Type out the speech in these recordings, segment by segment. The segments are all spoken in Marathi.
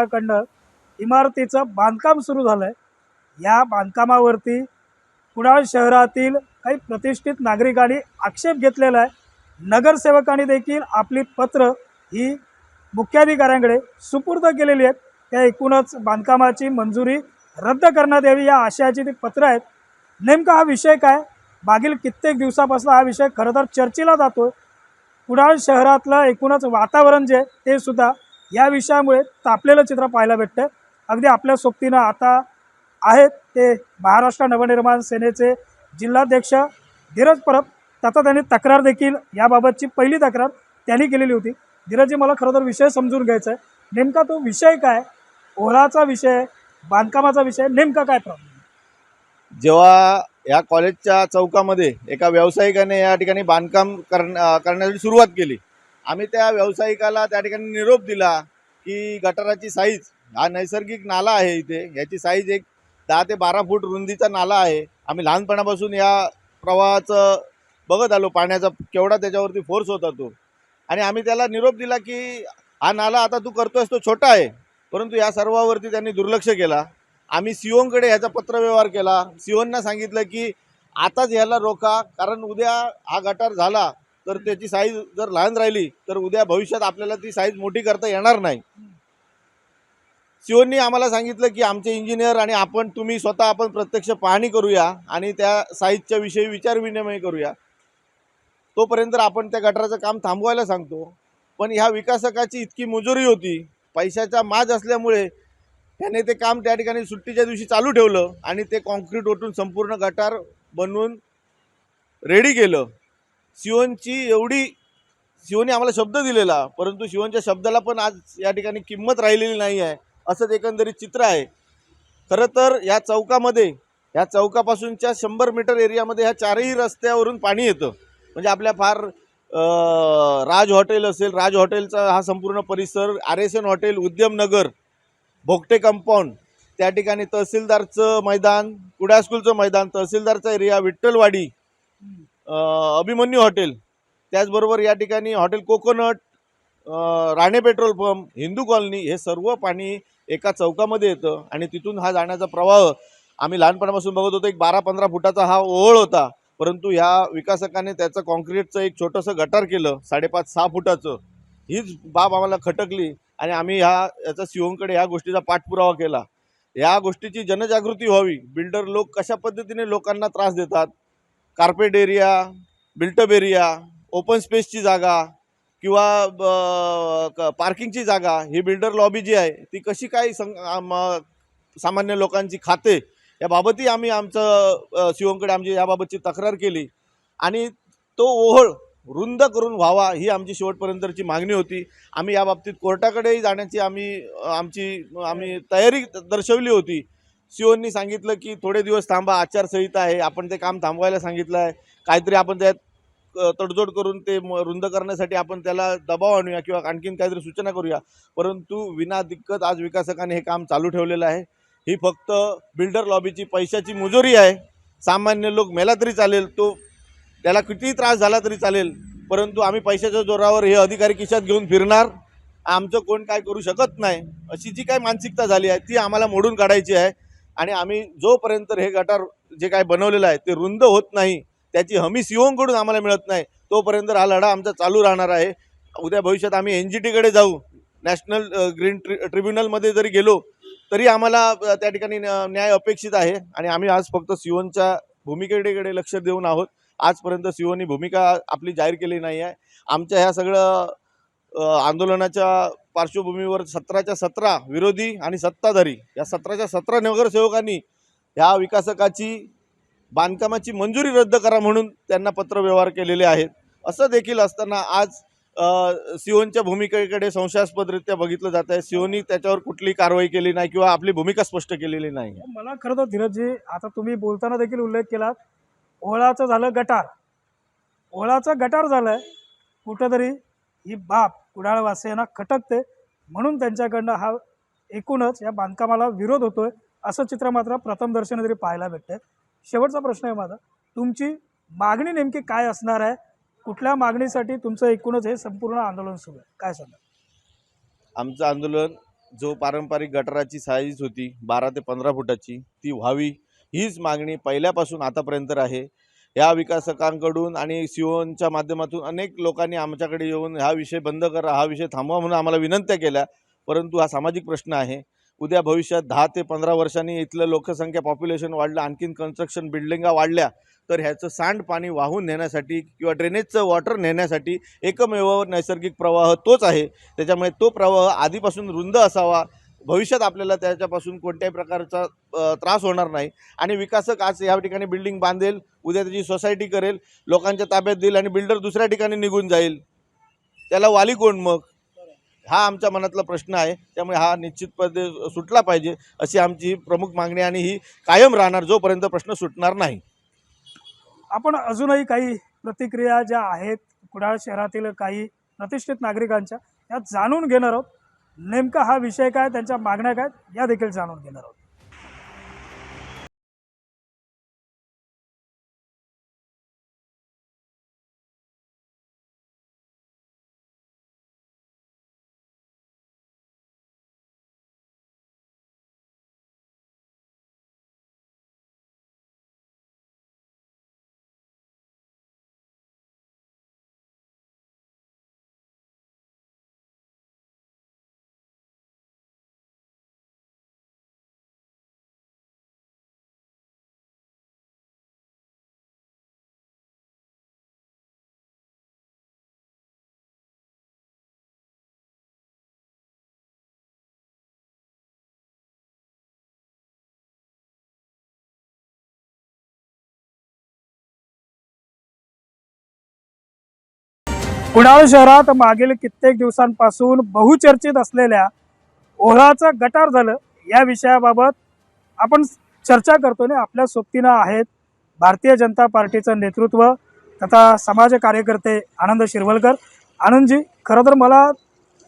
त्यांच्याकडनं इमारतीचं बांधकाम सुरू झालं आहे या बांधकामावरती कुडाळ शहरातील काही प्रतिष्ठित नागरिकांनी आक्षेप घेतलेला आहे. नगरसेवकांनी देखील आपली पत्र ही मुख्याधिकाऱ्यांकडे सुपूर्द केलेली आहेत. त्या एकूणच बांधकामाची मंजुरी रद्द करण्यात यावी या आशयाची ती पत्र आहेत. नेमका हा विषय काय? मागील कित्येक दिवसापासून हा विषय खरं तर चर्चेला जातो कुडाळ शहरातलं एकूणच वातावरण जे ते सुद्धा या विषयामुळे तापलेलं चित्र पाहायला भेटतं अगदी आपल्या सोबतीनं आता आहेत ते महाराष्ट्र नवनिर्माण सेनेचे जिल्हाध्यक्ष धीरज परब. त्याचा त्यांनी तक्रार देखील याबाबतची पहिली तक्रार त्यांनी केलेली होती. धीरजी मला खरं तर विषय समजून घ्यायचा आहे नेमका तो विषय काय? ओढाचा विषय बांधकामाचा विषय नेमका काय प्रॉब्लेम जेव्हा या कॉलेजच्या चौकामध्ये एका व्यावसायिकाने या ठिकाणी बांधकाम करण्यासाठी सुरुवात केली आम्ही त्या व्यावसायिकाला त्या ठिकाणी निरोप दिला की गटाराची साईज हा नैसर्गिक नाला आहे इथे. याची साईज एक दहा ते बारा फूट रुंदीचा नाला आहे. आम्ही लहानपणापासून या प्रवाहाचं बघत आलो. पाण्याचा केवढा त्याच्यावरती फोर्स होता तो. आणि आम्ही त्याला निरोप दिला की हा नाला आता तू करतोयस तो छोटा आहे. परंतु या सर्वावरती त्यांनी दुर्लक्ष केला. आम्ही सिओनकडे ह्याचा पत्रव्यवहार केला. सिओनना सांगितलं की आताच ह्याला रोखा कारण उद्या हा गटार झाला. तर त्याची साईज जर लहान राहिली तर उद्या भविष्यात आपल्याला ती साईज मोठी करता येणार नाही. सिओननी आम्हाला सांगितलं की आमचे इंजिनियर आणि आपण तुम्ही स्वतः आपण प्रत्यक्ष पाहणी करूया आणि त्या साईजच्या विषयी विचारविनिमय करूया. तोपर्यंत आपण त्या गटाराचं काम थांबवायला सांगतो. पण ह्या विकासकाची इतकी मुजुरी होती पैशाचा माज असल्यामुळे त्याने ते काम त्या ठिकाणी सुट्टीच्या दिवशी चालू ठेवलं आणि ते कॉन्क्रीट ओतून संपूर्ण गटार बनवून रेडी केलं. शिवनची एवढी शिवने आम्हाला शब्द दिलेला परंतु शिवनच्या शब्दाला पण आज या ठिकाणी किंमत राहिलेली नाही आहे असंच एकंदरीत चित्र आहे. खरं तर या चौकामध्ये या चौकापासूनच्या शंभर मीटर एरियामध्ये ह्या चारही रस्त्यावरून पाणी येतं. म्हणजे आपल्या फार राज हॉटेल असेल राज हॉटेलचा हा संपूर्ण परिसर R S N hotel Udyamnagar Bhogate compound त्या ठिकाणी तहसीलदारचं मैदान कुड्या स्कूलचं मैदान तहसीलदारचा एरिया विठ्ठलवाडी अभिमन्यू हॉटेल. त्याचबरोबर या ठिकाणी hotel coconut Rane petrol pump Hindu colony हे सर्व पाणी एका चौकामध्ये येतं आणि तिथून हा जाण्याचा प्रवाह आम्ही लहानपणापासून बघत होतो. एक बारा पंधरा फुटाचा हा ओहळ होता. परंतु ह्या विकासकाने त्याचं कॉन्क्रीटचं एक छोटंसं गटार केलं साडेपाच सहा फुटाचं. हीच बाब आम्हाला खटकली आणि आम्ही ह्या याचा सिओंकडे ह्या गोष्टीचा पाठपुरावा केला. या गोष्टीची जनजागृती व्हावी. बिल्डर लोक कशा पद्धतीने लोकांना त्रास देतात? Carpet area built up area open स्पेसची जागा किंवा ब- पार्किंगची जागा ही बिल्डर लॉबी जी आहे ती कशी काय सं सामान्य लोकांची खाते याबाबतही आम्ही आमचं शिवंकडे आमची याबाबतची तक्रार केली. आणि तो ओहळ रुंद करून व्हावा ही आमची शेवटपर्यंतची मागणी होती. आम्ही याबाबतीत कोर्टाकडेही जाण्याची आम्ही आमची आम्ही तयारी दर्शवली होती. सीओनी सांगितलं की थोडे दिवस थांबा आचारसंहिता आहे. आपण ते काम थांबवायला सांगितलं आहे. काहीतरी आपण त्यात तडजोड करून ते म- रुंद करण्यासाठी आपण त्याला दबाव आणूया किंवा आणखीन काहीतरी सूचना करूया. परंतु विना दिक्कत आज विकासकाने हे काम चालू ठेवलेलं आहे. ही फक्त बिल्डर लॉबीची पैशाची मुजोरी आहे. सामान्य लोक मेला तरी चालेल तो त्याला कितीही त्रास झाला तरी चालेल. परंतु आम्ही पैशाच्या जोरावर हे अधिकारी खिशात घेऊन फिरणार. आमचं कोण काय करू शकत नाही. अशी जी काय मानसिकता झाली आहे ती आम्हाला मोडून काढायची आहे. आणि आम्ही जोपर्यंत हे गटार जे काय बनवलेलं आहे ते रुंद होत नाही त्याची हमी सिओंकडून आम्हाला मिळत नाही तोपर्यंत हा लढा आमचा चालू राहणार आहे. उद्या भविष्यात आम्ही एन जी टीकडे जाऊ नॅशनल ग्रीन ट्रि ट्रिब्युनलमध्ये जरी गेलो तरी आम्हाला त्या ठिकाणी न्याय अपेक्षित आहे. आणि आम्ही आज फक्त सिओनच्या भूमिकेकडे लक्ष देऊन आहोत. आजपर्यंत सिओनी भूमिका आपली जाहीर केली नाही आहे. आमच्या ह्या सगळं आंदोलनाच्या पार्श्वभूमीवर सतराच्या सतरा विरोधी आणि सत्ताधारी या सतराच्या सतरा नगरसेवकांनी ह्या विकासकाची बांधकामाची मंजुरी रद्द करा म्हणून त्यांना पत्रव्यवहार केलेले आहेत. असं देखील असताना आज सिओनच्या भूमिकेकडे संशयास्पदरित्या बघितलं जात आहे. सिओनी त्याच्यावर कुठली कारवाई केली नाही किंवा आपली भूमिका स्पष्ट केलेली नाही. मला खरं तर धीरजजी आता तुम्ही बोलताना देखील उल्लेख केलात ओळाचं झालं गटार. ओळाचं गटार झालं कुठंतरी ही बाब कुडाळवासियांना खटकते. म्हणून त्यांच्याकडनं हा एकूणच या बांधकामाला विरोध होतोय असं चित्र मात्र प्रथम दर्शनी तरी पाहायला भेटतंय. शेवटचा प्रश्न आहे माझा तुमची मागणी नेमकी काय असणार आहे? कुठल्या मागणीसाठी तुमचं एकूणच हे संपूर्ण आंदोलन सुरू आहे? काय सांगा आमचं आंदोलन जो पारंपरिक गटाराची साईज होती बारा ते पंधरा फुटाची ती व्हावी हीच मागणी पहिल्यापासून आतापर्यंत आहे. ह्या विकासकांकडून आणि सीओनच्या माध्यमातून अनेक लोकांनी आमच्याकडे येऊन हा विषय बंद करा हा विषय थांबवा म्हणून आम्हाला विनंत्या केल्या. परंतु हा सामाजिक प्रश्न आहे. उद्या भविष्यात दहा ते पंधरा वर्षांनी इथलं लोकसंख्या पॉप्युलेशन वाढलं आणखीन कन्स्ट्रक्शन बिल्डिंगा वाढल्या तर ह्याचं सांडपाणी वाहून नेण्यासाठी किंवा ड्रेनेजचं वॉटर नेण्यासाठी एकमेव नैसर्गिक प्रवाह तोच आहे. त्याच्यामुळे तो प्रवाह आधीपासून रुंद असावा. भविष्यात आपल्याला त्याच्यापासून कोणत्याही प्रकारचा त्रास होणार नाही. आणि विकासक आज या ठिकाणी बिल्डिंग बांधेल उद्या त्याची सोसायटी करेल लोकांच्या ताब्यात देईल आणि बिल्डर दुसऱ्या ठिकाणी निघून जाईल. त्याला वाली कोण मग? हा आमच्या मनातला प्रश्न आहे. त्यामुळे हा निश्चितपणे सुटला पाहिजे अशी आमची प्रमुख मागणी आणि ही कायम राहणार जोपर्यंत प्रश्न सुटणार नाही. आपण अजूनही काही प्रतिक्रिया ज्या आहेत कुडाळ शहरातील काही प्रतिष्ठित नागरिकांच्या या जाणून घेणार आहोत. नेमका हा विषय काय त्यांच्या मागण्या काय या देखील जाणून घेणार आहोत. कुडाळ शहरात मागील कित्येक दिवसांपासून बहुचर्चित असलेल्या ओहळाचं गटार झालं. या विषयाबाबत आपण चर्चा करतो ना आपल्या सोबतीनं आहेत भारतीय जनता पार्टीचं नेतृत्व तथा समाज कार्यकर्ते आनंद शिरवलकर. आनंदजी खरं तर मला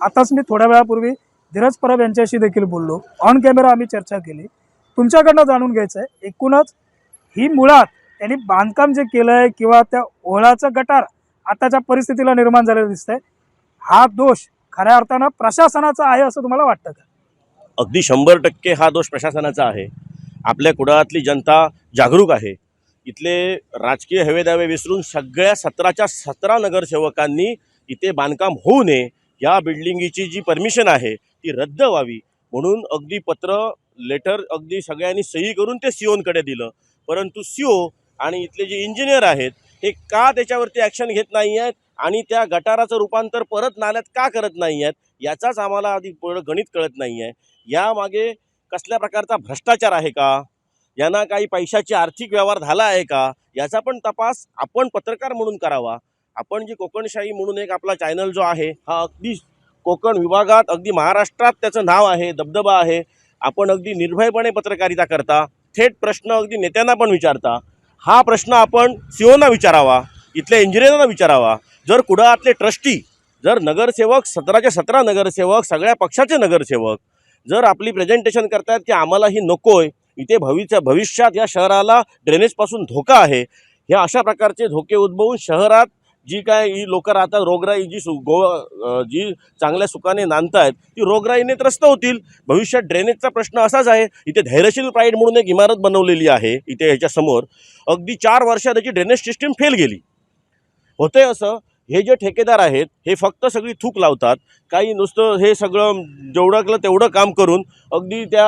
आताच मी थोड्या वेळापूर्वी धीरज परब यांच्याशी देखील बोललो. ऑन कॅमेरा आम्ही चर्चा केली. तुमच्याकडनं जाणून घ्यायचं आहे एकूणच ही मुळात त्यांनी बांधकाम जे केलं आहे किंवा त्या ओहळाचं गटार आताच्या परिस्थितीला निर्माण झालेलं दिसतंय. हा दोष खऱ्या अर्थानं प्रशासनाचा आहे असं तुम्हाला वाटतं का? अगदी शंभर टक्के हा दोष प्रशासनाचा आहे. आपल्या कुडाळातली जनता जागरूक आहे. इथले राजकीय हवेदावे विसरून सगळ्या सतराच्या सतरा नगरसेवकांनी इथे बांधकाम होऊ नये या बिल्डिंगीची जी परमिशन आहे ती रद्द व्हावी. म्हणून अगदी पत्र लेटर अगदी सगळ्यांनी सही करून ते सीओनकडे दिलं. परंतु सीओ आणि इथले जे इंजिनियर आहेत हे का त्याच्यावरती ॲक्शन घेत नाही आहेत आणि त्या गटाराचं रूपांतर परत नाल्यात का करत नाही आहेत याचाच आम्हाला आधी गणित कळत नाही आहे यामागे कसल्या प्रकारचा भ्रष्टाचार आहे का? यांना काही पैशाची आर्थिक व्यवहार झाला आहे का? याचा पण तपास आपण पत्रकार म्हणून करावा. आपण जी कोकणशाही म्हणून एक आपला चॅनल जो आहे हा अगदी कोकण विभागात अगदी महाराष्ट्रात त्याचं नाव आहे दबदबा आहे. आपण अगदी निर्भयपणे पत्रकारिता करता. थेट प्रश्न अगदी नेत्यांना पण विचारता. हा प्रश्न आपण सीओना विचारावा इथल्या इंजिनियरांना विचारावा. जर कुडाळातले ट्रस्टी जर नगरसेवक सतराचे सतरा नगरसेवक सगळ्या पक्षाचे नगरसेवक जर आपली प्रेझेंटेशन करतायत की आम्हाला ही नकोय इथे भविष्य भविष्यात या शहराला ड्रेनेजपासून धोका आहे ह्या अशा प्रकारचे धोके उद्भवून शहरात जी काय ही लोक राहतात रोगराई जी सु गो जी चांगल्या सुखाने नांदतायत ती रोगराईने त्रस्त होतील. भविष्यात ड्रेनेजचा प्रश्न असाच आहे. इथे धैर्यशील प्राईड म्हणून एक इमारत बनवलेली आहे इथे ह्याच्यासमोर. अगदी चार वर्षात त्याची ड्रेनेज सिस्टीम फेल गेली. होते असं हे जे ठेकेदार आहेत हे फक्त सगळी थूक लावतात. काही नुसतं हे सगळं जेवढं तेवढं काम करून अगदी त्या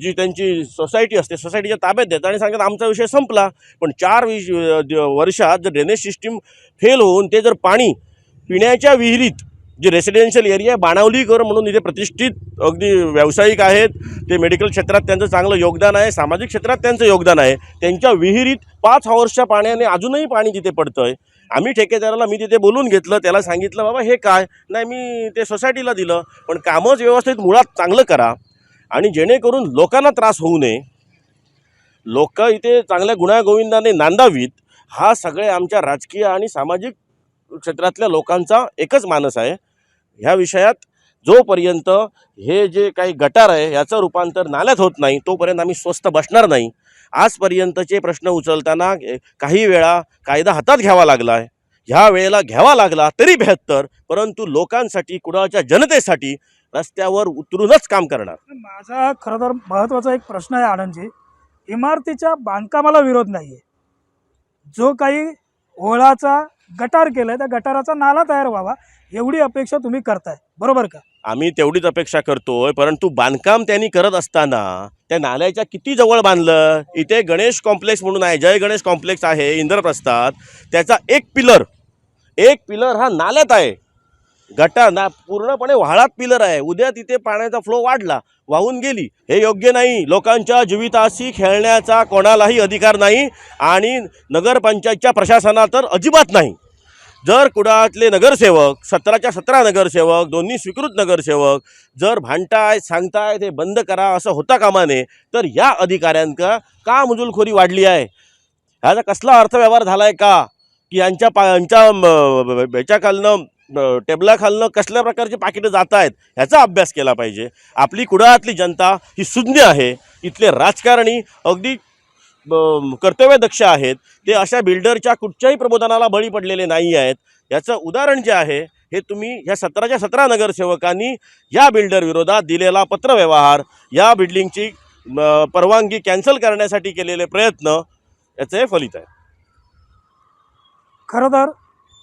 जी त्यांची सोसायटी असते सोसायटीच्या ताब्यात देतात आणि सांगतात आमचा विषय संपला. पण चार विश वर्षात जर ड्रेनेज सिस्टीम फेल होऊन ते जर पाणी पिण्याच्या विहिरीत जे रेसिडेन्शियल एरिया आहे बाणावलीकर म्हणून इथे प्रतिष्ठित अगदी व्यावसायिक आहेत ते मेडिकल क्षेत्रात त्यांचं चांगलं योगदान आहे सामाजिक क्षेत्रात त्यांचं योगदान आहे त्यांच्या विहिरीत पाच हॉर्सच्या पाण्याने अजूनही पाणी तिथे पडतं आहे आम्ही ठेकेदाराला मी तिथे बोलून घेतलं त्याला सांगितलं बाबा हे काय? नाही मी ते सोसायटीला दिलं. पण कामच व्यवस्थित मुळात चांगलं करा आणि जेणेकरून लोकांना त्रास होऊ नये. लोक इथे चांगल्या गुण्यागोविंदाने नांदावीत. हा सगळे आमच्या राजकीय आणि सामाजिक क्षेत्रातल्या लोकांचा एकच मानस आहे. ह्या विषयात जोपर्यंत हे जे काही गटार आहे याचं रूपांतर नाल्यात होत नाही तोपर्यंत आम्ही स्वस्त बसणार नाही. आजपर्यंतचे प्रश्न उचलताना काही वेळा कायदा हातात घ्यावा लागला आहे ह्या वेळेला घ्यावा लागला तरी बेहत्तर परंतु लोकांसाठी कुणाच्या जनतेसाठी रस्त्यावर उतरूनच काम करणार. माझा खरं तर महत्त्वाचा एक प्रश्न आहे आनंदजी. इमारतीच्या बांधकामाला विरोध नाही आहे जो काही ओळाचा गटार केलाय त्या गटाराचा नाला तयार व्हावा एवढी अपेक्षा तुम्ही करताय. बरोबर का? आम्ही तेवढीच अपेक्षा करतोय परंतु बांधकाम त्यांनी करत असताना त्या नाल्याच्या किती जवळ बांधलं? इथे गणेश कॉम्प्लेक्स म्हणून आहे जय गणेश कॉम्प्लेक्स आहे इंद्रप्रस्थात. त्याचा एक पिलर एक पिलर हा नाल्यात आहे. गटा ना पूर्णपणे वाळात पिलर आहे. उद्या तिथे पाण्याचा फ्लो वाढला वाहून गेली. हे योग्य नाही. लोकांच्या जीविताशी खेळण्याचा कोणालाही अधिकार नाही आणि नगरपंचायतच्या प्रशासनात तर अजिबात नाही. जर कुडातले नगरसेवक सतराच्या सतरा नगरसेवक दोन्ही स्वीकृत नगरसेवक जर भांडताय सांगताय ते बंद करा असं होता कामा नये तर या अधिकाऱ्यांका का मुजुलखोरी वाढली आहे? ह्याचा कसला अर्थव्यवहार झाला आहे का? की यांच्या पा यांच्या ह्याच्याखालनं टेबलाखालनं कसल्या प्रकारची पाकिटं जात आहेत ह्याचा अभ्यास केला पाहिजे. आपली कुडाळातली जनता ही सुज्ञ आहे. इथले राजकारणी अगदी कर्तव्यदक्ष आहेत. ते अशा बिल्डरच्या कुठच्याही प्रबोधनाला बळी पडलेले नाही आहेत. याचं उदाहरण जे आहे हे तुम्ही ह्या सतराच्या सतरा नगरसेवकांनी या बिल्डर विरोधात दिलेला पत्रव्यवहार या बिल्डिंगची परवानगी कॅन्सल करण्यासाठी केलेले प्रयत्न याचं हे फलित आहे. खरं तर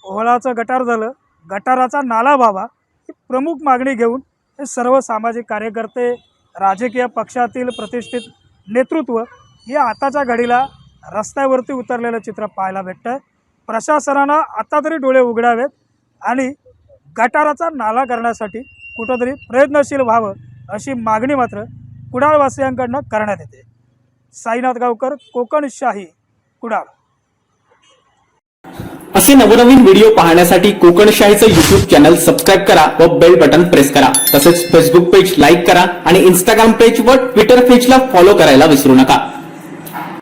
ओहळाचं गटार झालं. गटाराचा नाला व्हावा ही प्रमुख मागणी घेऊन हे सर्व सामाजिक कार्यकर्ते राजकीय पक्षातील प्रतिष्ठित नेतृत्व हे आताच्या घडीला रस्त्यावरती उतरलेलं चित्र पाहायला भेटतं प्रशासनानं आता तरी डोळे उघडावेत आणि गटाराचा नाला करण्यासाठी कुठंतरी प्रयत्नशील व्हावं अशी मागणी मात्र कुडाळवासियांकडनं करण्यात येते. साईनाथ गावकर कोकणशाही कुडाळ. असे नवनवीन व्हिडिओ पाहण्यासाठी कोकणशाहीचं युट्यूब चॅनल सबस्क्राईब करा व बेल बटन प्रेस करा. तसेच फेसबुक पेज लाईक करा आणि इंस्टाग्राम पेज व ट्विटर पेजला फॉलो करायला विसरू नका.